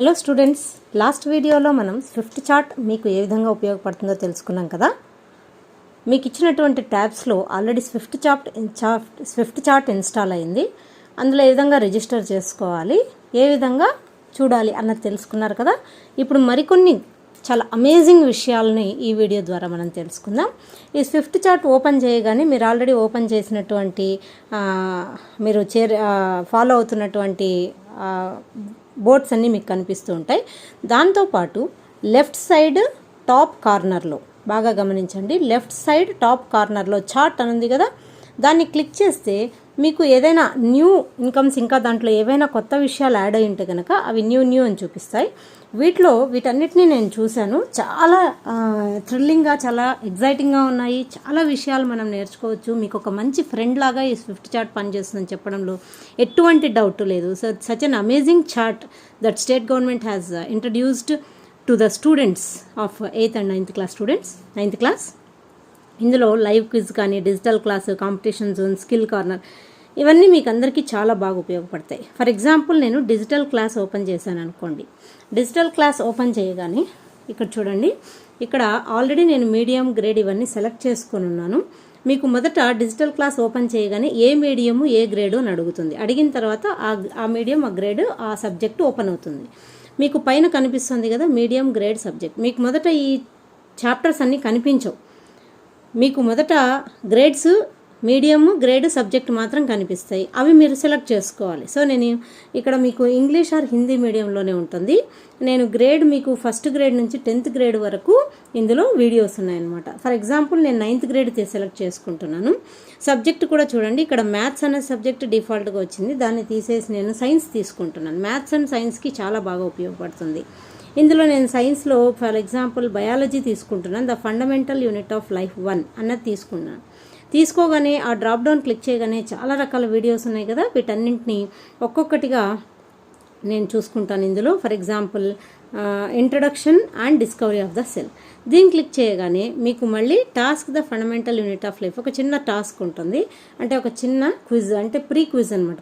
Hello students last వీడియోలో మనం Swift chart మీకు ఏ విధంగా ఉపయోగపడుతుందో తెలుసుకున్నాం కదా? మీకు ఇచ్చినటువంటి ట్యాబ్స్లో already swift chart swift chart install అయింది. అందులో ఏ విధంగా రిజిస్టర్ చేసుకోవాలి ఏ విధంగా చూడాలి అన్నది తెలుసుకున్నారు కదా? ఇప్పుడు మరికొన్ని చాలా అమేజింగ్ విషయాలని ఈ వీడియో ద్వారా మనం తెలుసుకుందాం. ఈ స్విఫ్ట్ చార్ట్ ఓపెన్ చేయగానే మీరు ఆల్రెడీ ఓపెన్ చేసినటువంటి మీరు చేర్ ఫాలో అవుతున్నటువంటి బోర్డ్స్ అన్నీ మీకు కనిపిస్తూ ఉంటాయి. దాంతోపాటు లెఫ్ట్ సైడ్ టాప్ కార్నర్లో బాగా గమనించండి లెఫ్ట్ సైడ్ టాప్ కార్నర్లో చార్ట్ అని ఉంది కదా? దాన్ని క్లిక్ చేస్తే మీకు ఏదైనా న్యూ ఇన్కమ్స్ ఇంకా దాంట్లో ఏవైనా కొత్త విషయాలు యాడ్ అయి ఉంటే కనుక అవి న్యూ న్యూ అని చూపిస్తాయి. వీటిలో వీటన్నిటిని నేను చూశాను. చాలా థ్రిల్లింగ్గా చాలా ఎగ్జైటింగ్గా ఉన్నాయి. చాలా విషయాలు మనం నేర్చుకోవచ్చు. మీకు ఒక మంచి ఫ్రెండ్ లాగా ఈ స్విఫ్ట్ చార్ట్ పనిచేస్తుందని చెప్పడంలో ఎటువంటి డౌట్ లేదు. So such an amazing chart that state government has introduced to the students of eighth and ninth class students ninth class ఇందులో లైవ్ క్విజ్ కానీ digital class competition zone skill corner ఇవన్నీ మీకు అందరికీ చాలా బాగా ఉపయోగపడతాయి. ఫర్ ఎగ్జాంపుల్ నేను digital class open చేశాను అనుకోండి. డిజిటల్ క్లాస్ ఓపెన్ చేయగానే ఇక్కడ చూడండి. ఇక్కడ ఆల్రెడీ నేను మీడియం గ్రేడ్ ఇవన్నీ సెలెక్ట్ చేసుకొని ఉన్నాను. మీకు మొదట డిజిటల్ క్లాస్ ఓపెన్ చేయగానే ఏ మీడియము ఏ గ్రేడు అని అడుగుతుంది. అడిగిన తర్వాత ఆ ఆ మీడియం ఆ గ్రేడ్ ఆ సబ్జెక్ట్ ఓపెన్ అవుతుంది. మీకు పైన కనిపిస్తుంది కదా మీడియం గ్రేడ్ సబ్జెక్ట్ మీకు మొదట ఈ చాప్టర్స్ అన్నీ కనిపించవు. మీకు మొదట గ్రేడ్స్ మీడియం గ్రేడ్ సబ్జెక్ట్ మాత్రం కనిపిస్తాయి. అవి మీరు సెలెక్ట్ చేసుకోవాలి. సో నేను ఇక్కడ మీకు ఇంగ్లీష్ ఆర్ హిందీ మీడియంలోనే ఉంటుంది. నేను గ్రేడ్ మీకు ఫస్ట్ గ్రేడ్ నుంచి టెన్త్ గ్రేడ్ వరకు ఇందులో వీడియోస్ ఉన్నాయన్నమాట. ఫర్ ఎగ్జాంపుల్ నేను నైన్త్ గ్రేడ్ సెలెక్ట్ చేసుకుంటున్నాను. సబ్జెక్ట్ కూడా చూడండి. ఇక్కడ మ్యాథ్స్ అనే సబ్జెక్ట్ డిఫాల్ట్గా వచ్చింది. దాన్ని తీసేసి నేను సైన్స్ తీసుకుంటున్నాను. మ్యాథ్స్ అండ్ సైన్స్కి చాలా బాగా ఉపయోగపడుతుంది. ఇందులో నేను సైన్స్లో ఫర్ ఎగ్జాంపుల్ బయాలజీ తీసుకుంటున్నాను. The fundamental unit of life one అన్నది తీసుకున్నాను. తీసుకోగానే ఆ డ్రాప్ డౌన్ క్లిక్ చేయగానే చాలా రకాల వీడియోస్ ఉన్నాయి కదా? వీటన్నింటినీ ఒక్కొక్కటిగా నేను చూసుకుంటాను ఇందులో. For example introduction and discovery of the cell దీన్ని క్లిక్ చేయగానే మీకు మళ్ళీ task the fundamental unit of life ఒక చిన్న టాస్క్ ఉంటుంది. అంటే ఒక చిన్న క్విజ్ అంటే ప్రీ క్విజ్ అనమాట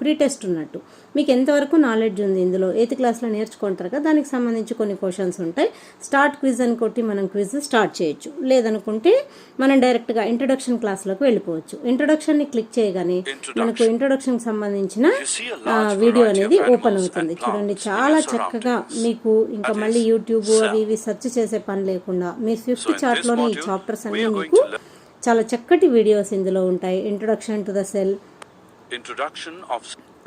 ప్రీ టెస్ట్ ఉన్నట్టు. మీకు ఎంతవరకు నాలెడ్జ్ ఉంది ఇందులో? ఎయిత్ క్లాస్లో నేర్చుకుంటారు కదా? దానికి సంబంధించి కొన్ని క్వశ్చన్స్ ఉంటాయి. స్టార్ట్ క్విజ్ అని కొట్టి మనం క్విజ్ స్టార్ట్ చేయొచ్చు. లేదనుకుంటే మనం డైరెక్ట్గా ఇంట్రడక్షన్ క్లాస్లోకి వెళ్ళిపోవచ్చు. ఇంట్రడక్షన్ని క్లిక్ చేయగానే మనకు ఇంట్రడక్షన్కి సంబంధించిన వీడియో అనేది ఓపెన్ అవుతుంది. చూడండి చాలా చక్కగా మీకు ఇంకా మళ్ళీ యూట్యూబ్ అవి ఇవి సెర్చ్ చేసే పని లేకుండా మీ ఫిఫ్త్ చార్ట్లోనే ఈ చాప్టర్స్ అన్నీ మీకు చాలా చక్కటి వీడియోస్ ఇందులో ఉంటాయి. ఇంట్రొడక్షన్ టు ద సెల్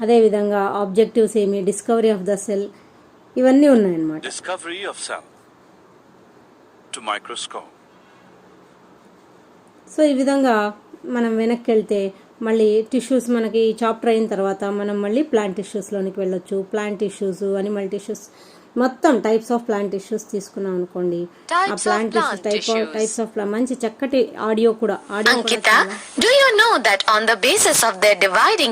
అదేవిధంగా ఆబ్జెక్టివ్స్ ఏమి? డిస్కవరీ ఆఫ్ ద సెల్ ఇవన్నీ ఉన్నాయన్నమాట. Discovery of cell to microscope. So ఈ విధంగా మనం వెనక్కి వెళ్తే మళ్ళీ టిష్యూస్ మనకి ఈ చాప్టర్ అయిన తర్వాత మనం మళ్ళీ ప్లాంట్ టిష్యూస్లోనికి వెళ్ళొచ్చు. ప్లాంట్ టిష్యూస్ అనిమల్ టిష్యూస్ మొత్తం టైప్స్ ఆఫ్ ప్లాంట్ టిష్యూస్ తీసుకున్నాం అనుకోండి. ఆ ప్లాంట్ టైప్. టైప్స్ ఆఫ్ మంచి చక్కటి ఆడియో కూడా audio do you know that on the basis of their dividing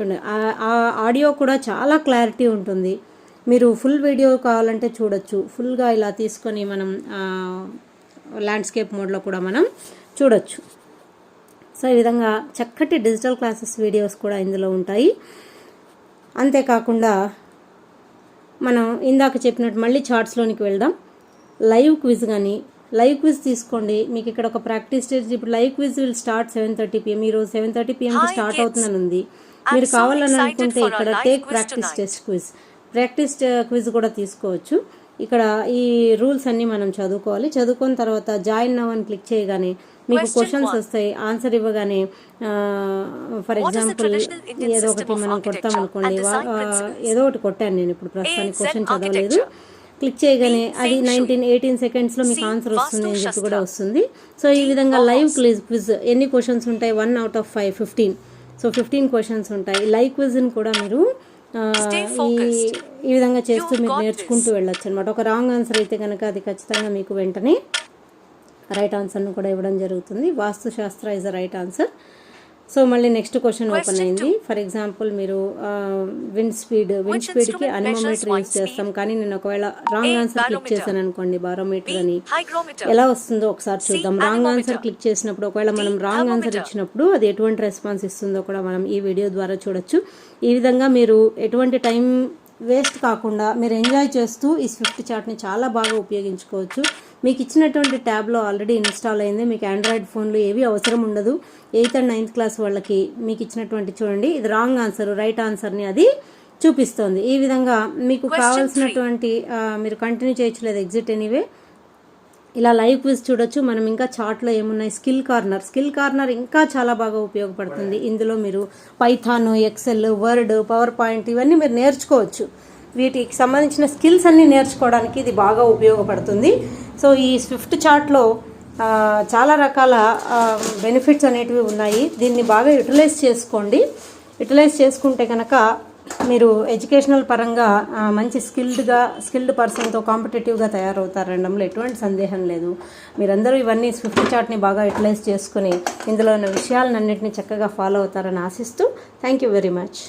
చూడండి ఆ- ఆ ఆడియో కూడా చాలా క్లారిటీ ఉంటుంది. మీరు ఫుల్ వీడియో కావాలంటే చూడొచ్చు. ఫుల్గా ఇలా తీసుకొని మనం ల్యాండ్స్కేప్ మోడ్లో కూడా మనం చూడొచ్చు. సో ఈ విధంగా చక్కటి డిజిటల్ క్లాసెస్ వీడియోస్ కూడా ఇందులో ఉంటాయి. అంతేకాకుండా మనం ఇందాక చెప్పినట్టు మళ్ళీ చార్ట్స్లోనికి వెళ్దాం. లైవ్ క్విజ్ కానీ లైవ్ క్విజ్ తీసుకోండి. మీకు ఇక్కడ ఒక ప్రాక్టీస్ స్టేజ్ ఇప్పుడు live quiz will start seven thirty PM ఈరోజు సెవెన్ థర్టీ పిఎంకి స్టార్ట్. అవుతుందని ఉంది. మీరు కావాలని అనుకుంటే ఇక్కడ take practice. Test quiz practice quiz కూడా తీసుకోవచ్చు. ఇక్కడ ఈ రూల్స్ అన్ని మనం చదువుకోవాలి. చదువుకున్న తర్వాత జాయిన్ నవ్ అని క్లిక్ చేయగానే మీకు క్వశ్చన్స్. వస్తాయి ఆన్సర్ ఇవ్వగానే ఫర్ ఎగ్జాంపుల్ ఏదో ఒకటి మనం కొడతాం అనుకోండి? ఏదో ఒకటి కొట్టాను నేను ఇప్పుడు ప్రస్తుతానికి. క్వశ్చన్ చదవలేదు. క్లిక్ చేయగానే. అది. నైన్టీన్ ఎయిటీన్ సెకండ్స్లో మీకు. ఆన్సర్ వస్తుంది అని చెప్పి కూడా వస్తుంది సో ఈ విధంగా లైవ్ క్విజ్ క్విజ్ ఎన్ని క్వశ్చన్స్ ఉంటాయి one out of five fifteen so fifteen questions ఉంటాయి లైవ్ క్విజ్ని కూడా మీరు ఈ విధంగా చేస్తూ మీరు నేర్చుకుంటూ వెళ్ళొచ్చు అనమాట ఒక రాంగ్ ఆన్సర్ అయితే కనుక అది ఖచ్చితంగా మీకు వెంటనే రైట్ ఆన్సర్ను కూడా ఇవ్వడం జరుగుతుంది Vastu Shastra is the right answer so మళ్ళీ నెక్స్ట్ క్వశ్చన్ ఓపెన్ అయింది ఫర్ ఎగ్జాంపుల్ మీరు విండ్ స్పీడ్ విండ్ స్పీడ్కి అనిమోమీటర్ యూజ్ చేస్తాం కానీ నేను ఒకవేళ రాంగ్. Answer click. చేశాను అనుకోండి బారోమీటర్. అని. ఎలా వస్తుందో ఒకసారి చూద్దాం రాంగ్. ఆన్సర్ క్లిక్ చేసినప్పుడు ఒకవేళ మనం. Wrong answer. ఇచ్చినప్పుడు అది ఎటువంటి రెస్పాన్స్ ఇస్తుందో కూడా మనం ఈ వీడియో ద్వారా చూడొచ్చు ఈ విధంగా మీరు ఎటువంటి టైం వేస్ట్ కాకుండా మీరు ఎంజాయ్ చేస్తూ ఈ స్విఫ్ట్ చార్ట్ని చాలా బాగా ఉపయోగించుకోవచ్చు. మీకు ఇచ్చినటువంటి ట్యాబ్లో ఆల్రెడీ ఇన్స్టాల్ అయింది. మీకు ఆండ్రాయిడ్ ఫోన్లు ఏవి అవసరం ఉండదు. ఎయిత్ అండ్ నైన్త్ క్లాస్ వాళ్ళకి మీకు ఇచ్చినటువంటి చూడండి. ఇది రాంగ్ ఆన్సర్ రైట్ ఆన్సర్ని అది చూపిస్తోంది. ఈ విధంగా మీకు కావాల్సినటువంటి మీరు కంటిన్యూ చేయొచ్చు ఎగ్జిట్ ఎనీవే. ఇలా లైవ్ క్విజ్ చూడొచ్చు. మనం ఇంకా చార్ట్లో ఏమున్నాయి? Skill corner. స్కిల్ కార్నర్ ఇంకా చాలా బాగా ఉపయోగపడుతుంది. ఇందులో మీరు Python Excel Word PowerPoint ఇవన్నీ మీరు నేర్చుకోవచ్చు. వీటికి సంబంధించిన స్కిల్స్ అన్నీ నేర్చుకోవడానికి ఇది బాగా ఉపయోగపడుతుంది. సో ఈ స్విఫ్ట్ చార్ట్లో చాలా రకాల బెనిఫిట్స్ అనేటివి ఉన్నాయి. దీన్ని బాగా యూటిలైజ్ చేసుకోండి. యూటిలైజ్ చేసుకుంటే కనుక మీరు ఎడ్యుకేషనల్ పరంగా మంచి స్కిల్డ్గా స్కిల్డ్ పర్సన్తో కాంపిటేటివ్గా తయారవుతారనడంలో ఎటువంటి సందేహం లేదు. మీరందరూ ఇవన్నీ స్విఫ్ట్ చార్ట్ని బాగా యూటిలైజ్ చేసుకుని ఇందులో ఉన్న విషయాలన్నింటినీ చక్కగా ఫాలో అవుతారని ఆశిస్తూ థ్యాంక్ యూ వెరీ మచ్.